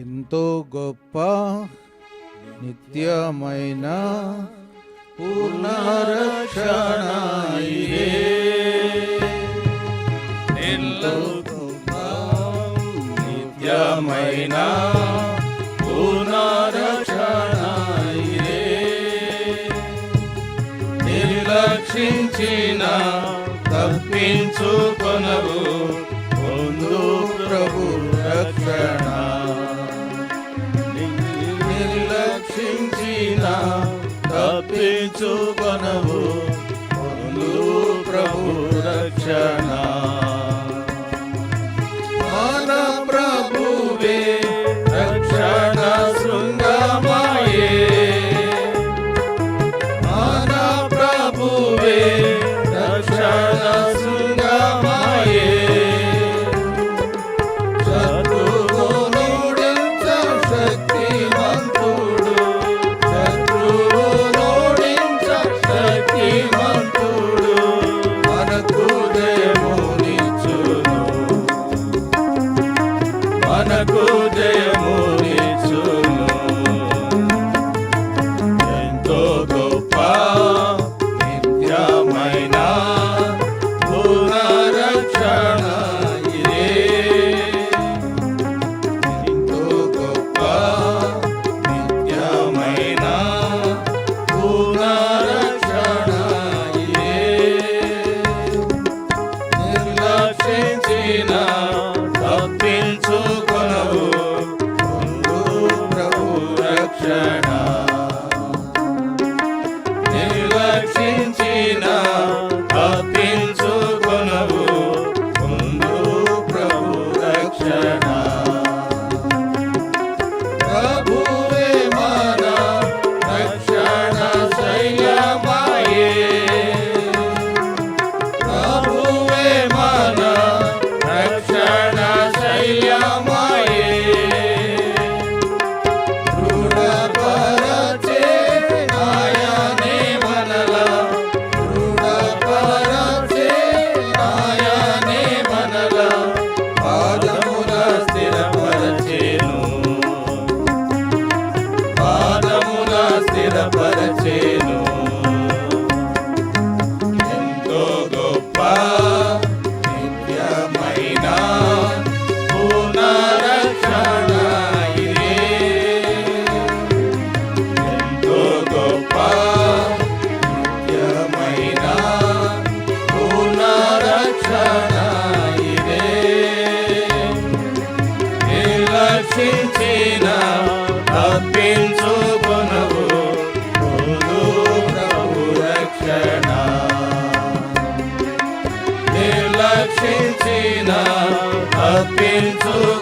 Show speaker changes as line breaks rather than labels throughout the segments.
ఎంతో గొప్ప నిత్యమైన పూర్ణరక్షణ ఎంతో గొప్ప నిత్యమైన పూర్ణరక్షణ నిర్లక్షించిన తప్పించుకొనవు ప్రభు రక్షణ. నుండైనా తప్పించుకొనవు ప్రభు రక్షణ. to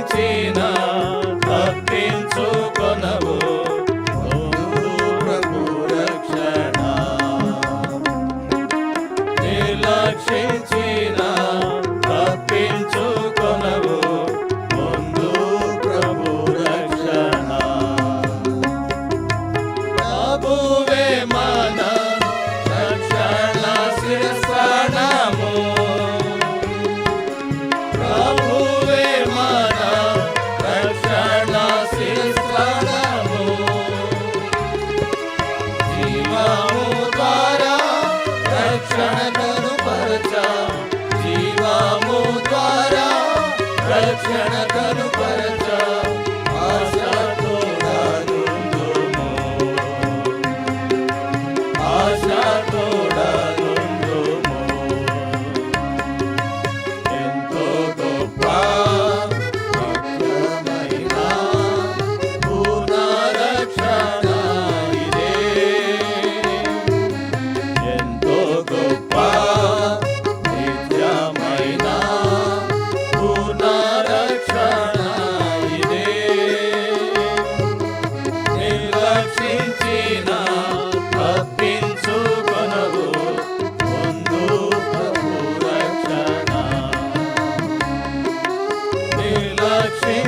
నిర్లక్షించిన తప్పించుకొనవు santo నిర్లక్షించిన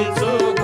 Jesu